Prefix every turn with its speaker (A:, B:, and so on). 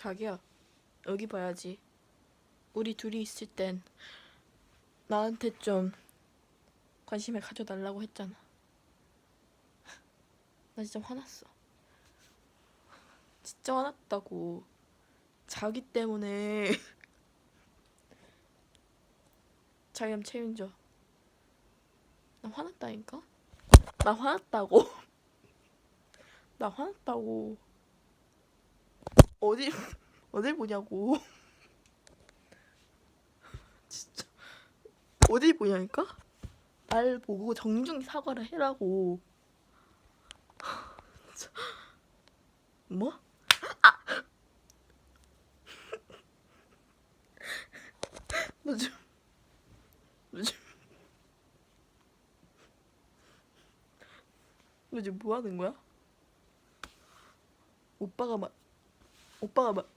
A: 자기야, 여기 봐야지. 우리 둘이 있을 땐 나한테 좀 관심을 가져달라고 했잖아. 나 진짜 화났어. 진짜 화났다고. 자기 때문에 자기랑 책임져. 나 화났다니까? 나 화났다고. 나 화났다고. 어디 어딜 보냐고. 진짜 어딜 보냐니까? 날 보고 정중히 사과를 해라고. 뭐? 지금 너 지금 뭐 하는 거야? 오빠가 막 오빠가 막